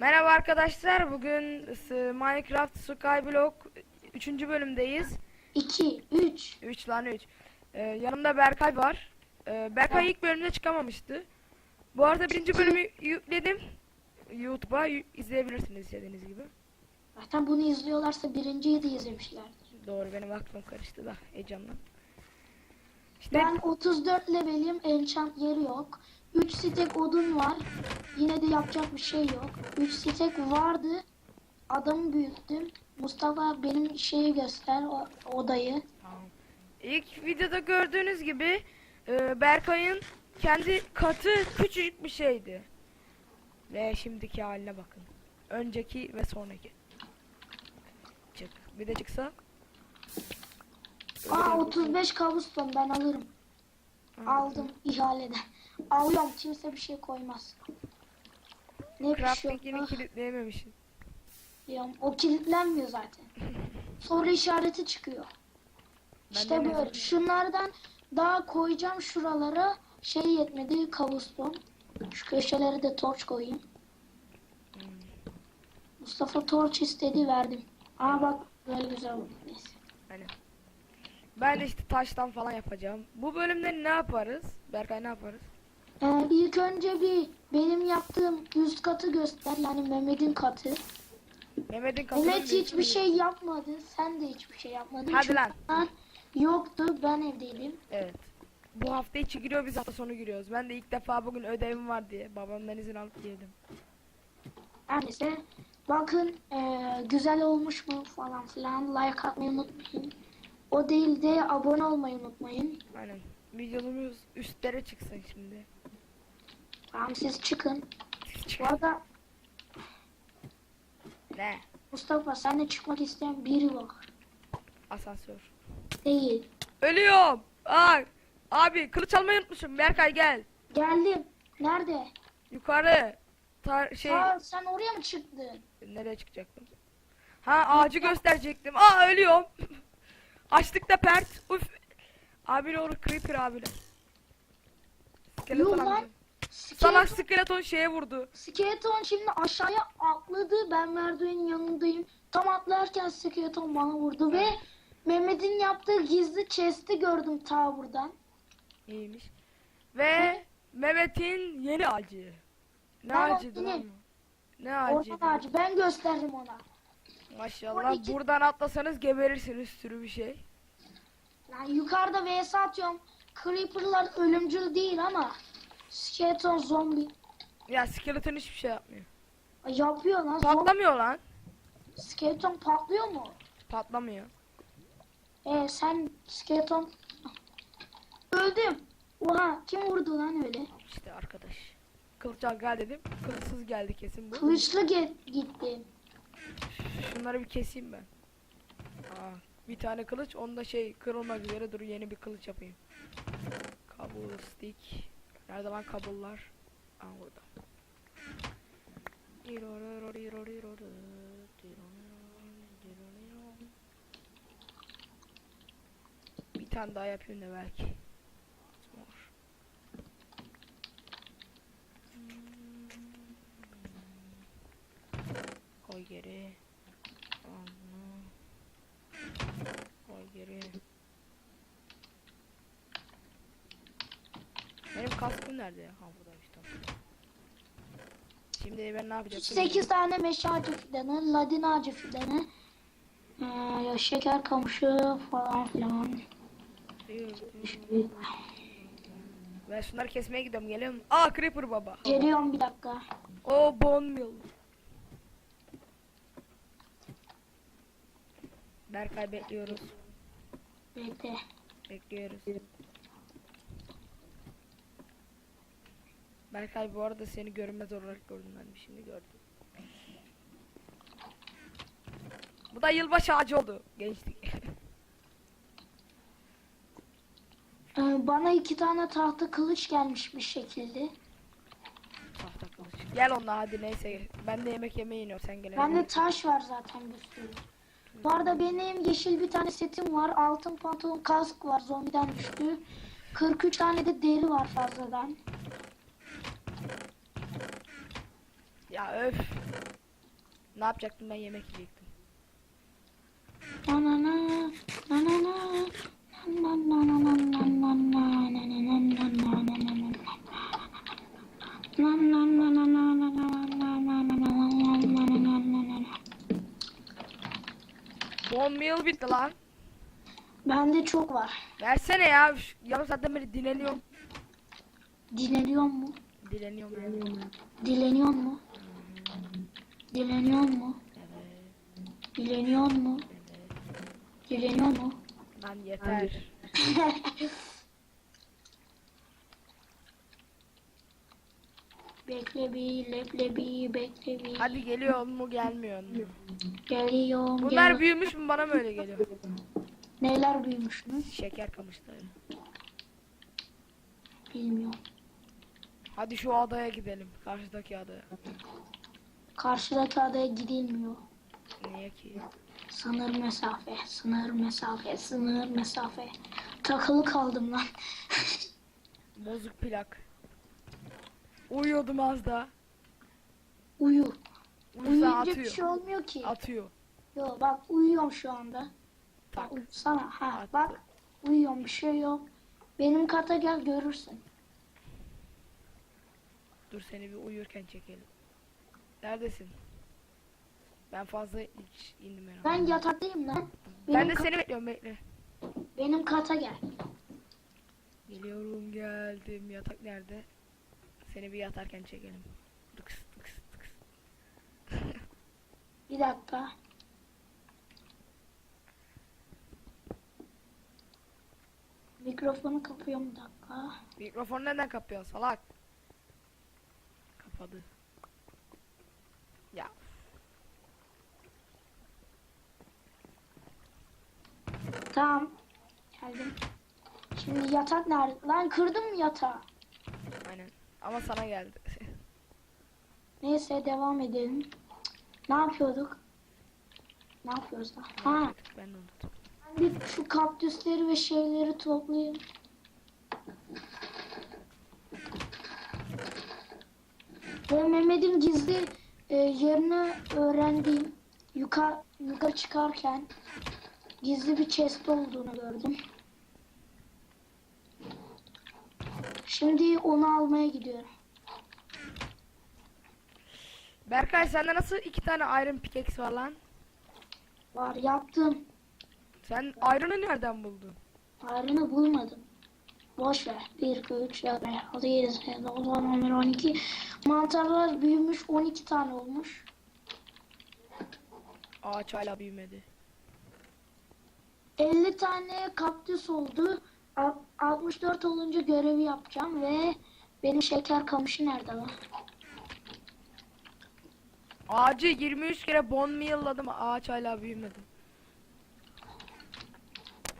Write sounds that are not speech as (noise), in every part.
Merhaba arkadaşlar. Bugün Minecraft Skyblock 3. bölümdeyiz. 2, 3. 3 lan 3. Ee, yanımda Berkay var. Ee, Berkay ilk bölümde çıkamamıştı. Bu arada birinci bölümü yükledim. YouTube'a izleyebilirsiniz istediğiniz gibi. Zaten bunu izliyorlarsa birinciyi de izlemişlerdir. Doğru benim aklım karıştı da heyecanla. İşte Ben 34 levelim, enchant yeri yok. 3 stek odun var. Yine de yapacak bir şey yok. 3 stek vardı. Adamı büyüttüm. Mustafa benim şeyi göster, o, odayı. ilk videoda gördüğünüz gibi e, Berkay'ın kendi katı küçücük bir şeydi. Ve şimdiki haline bakın. Önceki ve sonraki. Çık. Bir de çıksa. Aa 35 kabuston ben alırım. Aldım ihalede. Alıyorum kimse bir şey koymaz. Ne şey Crafting yine yok. kilitleyememişsin. Diyorum, O kilitlenmiyor zaten. (laughs) Soru işareti çıkıyor. Ben İşte böyle. mesela- Şunlardan daha koyacağım şuralara şey yetmedi kavuston. Şu köşelere de torç koyayım. Hmm. Mustafa torç istedi verdim. Aa bak böyle güzel oldu. Neyse. Aynen. Ben de işte taştan falan yapacağım. Bu bölümde ne yaparız? Berkay ne yaparız? Ee, ilk önce bir benim yaptığım üst katı göster. Yani Mehmet'in katı. Mehmet'in katılım Mehmet hiçbir şey yapmadı. Sen de hiçbir şey yapmadın. Hadi Çünkü lan. ben Yoktu. Ben evdeydim. Evet. Bu hafta içi giriyor biz hafta sonu giriyoruz. Ben de ilk defa bugün ödevim var diye babamdan izin alıp girdim. Her neyse. Bakın eee, güzel olmuş mu falan filan. Like atmayı unutmayın. O değil de abone olmayı unutmayın. Aynen. Videomuz üstlere çıksın şimdi. Tamam siz çıkın. Bu arada Ne? Mustafa sen de çıkmak isteyen biri var. Asansör. Değil. Ölüyorum. Ay. Abi kılıç almayı unutmuşum. Berkay gel. Geldim. Nerede? Yukarı. Tar şey Aa, sen oraya mı çıktın? nereye çıkacaktım? Ha ağacı gösterecektim. Aa ölüyorum. (laughs) Açtık da pert. Uf. Abi ne olur creeper abiler. Yuh lan. Salak Skeleton, skeleton şeye vurdu. skeleton şimdi aşağıya atladı. Ben merdivenin yanındayım. Tam atlarken skeleton bana vurdu ve Mehmet'in yaptığı gizli chest'i gördüm ta buradan. İyiymiş. Ve Mehmet'in yeni ağacı. Ne Ben ağacıydı lan bu? Ne ağacıydı? Orman ağacı. Ben gösterdim ona. Maşallah 12 buradan atlasanız geberirsiniz sürü bir şey. Yani yukarıda vs atıyorum. Creeper'lar ölümcül değil ama skeleton zombi Ya skeleton hiçbir şey yapmıyor. Ay, yapıyor lan. Zombi, Patlamıyor lan. skeleton patlıyor mu? Patlamıyor. E sen skeleton öldüm. Oha kim vurdu lan öyle? İşte arkadaş. Kılıç al gel dedim. Kılıçsız geldi kesin bu. Kılıçlı ge- gitti. Şunları bir keseyim ben. Aa, bir tane kılıç onda şey kırılmak üzere dur yeni bir kılıç yapayım. Kabul stick. Nerede lan kabullar? Aa burada. Bir tane daha yapayım da belki. Koy geri. Koy geri. Benim kaskım nerede ya? Ha buradaymış tamam. Şimdi ben ne yapacağım? 8 tane meşe ağacı fidanı, ladin ağacı fidanı, ee, ya şeker kamışı falan filan. Ben şunları kesmeye gidiyorum geliyor? Aa Creeper baba. Geliyorum bir dakika. O bone meal. Berkay bekliyoruz. Bekle. Bekliyoruz. Berkay bu arada seni görünmez olarak gördüm ben şimdi gördüm. Bu da yılbaşı ağacı oldu gençlik. (laughs) Ee, bana iki tane tahta kılıç gelmiş bir şekilde. Tahta kılıç. Gel onunla hadi neyse. Ben de yemek yemeye iniyorum sen gel. Bende taş var zaten bir sürü. Bu arada benim yeşil bir tane setim var. Altın pantolon kask var zombiden düştü. 43 tane de deri var fazladan. Ya öf. Ne yapacaktım ben yemek yiyecektim. Nanana nanana Bombiyol bitti lan. Bende çok var. Versene ya. Yarım saatten beri dinleniyorum. Dinleniyor mu? Dileniyorum. Dileniyor mu? Dileniyor mu? Evet. Dileniyor mu? Dileniyor mu? Lan yeter. (laughs) bekle bir, leblebi, bekle bir. Hadi geliyor mu gelmiyor mu? Geliyorum. Bunlar gel- büyümüş mü bana mı öyle geliyor? Neler büyümüş mü? Şeker kamışları. Bilmiyorum. Hadi şu adaya gidelim. Karşıdaki adaya. Karşıdaki adaya gidilmiyor. Niye ki? Sınır mesafe, sınır mesafe, sınır mesafe. Takılı kaldım lan. (laughs) Bozuk plak. Uyuyordum az da. Uyu. Uyusa Uyuyunca bir atıyor. şey olmuyor ki. Atıyor. Yo bak uyuyorum şu anda. Tak. Bak uyusana. Ha Attı. bak uyuyorum bir şey yok. Benim kata gel görürsün. Dur seni bir uyurken çekelim. Neredesin? Ben fazla hiç indim herhalde. Ben yataktayım lan. Ben Benim, de ka- seni bekliyorum bekle. benim kata gel. Geliyorum geldim. Yatak nerede? Seni bir yatarken çekelim. Tıks tıks tıks. Bir dakika. Mikrofonu kapıyorum bir dakika. Mikrofonu neden kapıyorsun salak? Kapadı. Ya Tamam. Geldim. Şimdi yatak nerede? Lan kırdım mı yatağı? aynen. Ama sana geldi. Neyse devam edelim. Ne yapıyorduk? Ne yapıyoruz da? Ha, ben de unuttum. ben bir şu kaktüsleri ve şeyleri toplayayım. Ve Mehmet'in gizli e, yerini öğrendiğim yukarı, yukarı çıkarken gizli bir chest olduğunu gördüm. Şimdi onu almaya gidiyorum. Berkay sende nasıl iki tane iron pickaxe var lan? Var yaptım. Sen iron'ı nereden buldun? Ayrını bulmadım. Boş ver. 1, 2, 3, 4, 5, 6, 7, 8, 9, 10, 11, 12. Mantarlar büyümüş. 12 tane olmuş. Ağaç hala büyümedi. 50 tane kaktüs oldu. Al- 64 olunca görevi yapacağım ve benim şeker kamışı nerede lan? Ağacı 23 kere bon meal'ladım ağaç hala büyümedi.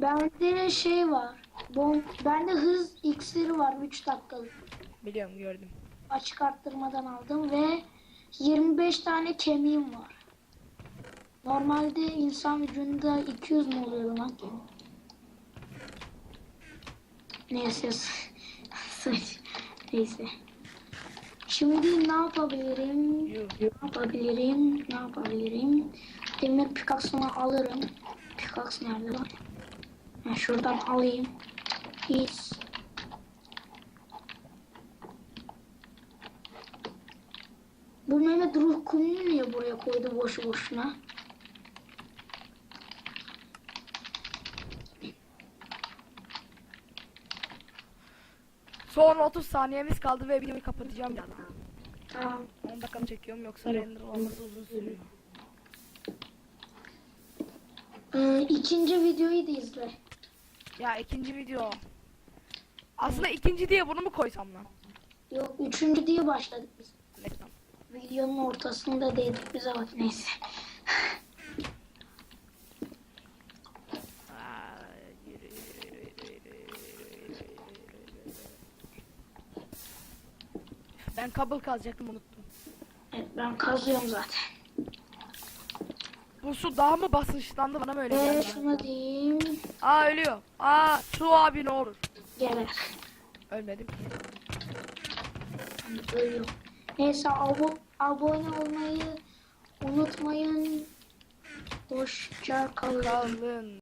Bende şey var. Bom, bende hız iksiri var 3 dakikalık. Biliyorum gördüm. Açık arttırmadan aldım ve 25 tane kemiğim var. Normalde insan vücudunda 200 mu oluyor lan kemik? Neyse. Neyse. Şimdi ne yapabilirim? Ne yapabilirim? Ne yapabilirim? Demir pikaksını alırım. Pikaks nerede lan? Ha, şuradan alayım. Hiç. Bu Mehmet ruh kumunu niye buraya koydu boşu boşuna? Son 30 saniyemiz kaldı ve videoyu kapatacağım ya. Tamam. 10 dakika çekiyorum yoksa render olması uzun sürüyor. Ee, ikinci videoyu da izle. Ya ikinci video. Aslında ikinci diye bunu mu koysam lan? Yok üçüncü diye başladık biz. Tamam. Videonun ortasında dedik bize bak neyse. Ben kabul kazacaktım unuttum. Evet ben kazıyorum zaten. Su daha mı basınçlandı bana mı öyle Ve geldi? şunu diyeyim. Aa ölüyor. Aa su abi ne olur. Geber. Ölmedim ki. Ölüyor. Neyse avuk abone olmayı unutmayın. Hoşça kalın. Kalın.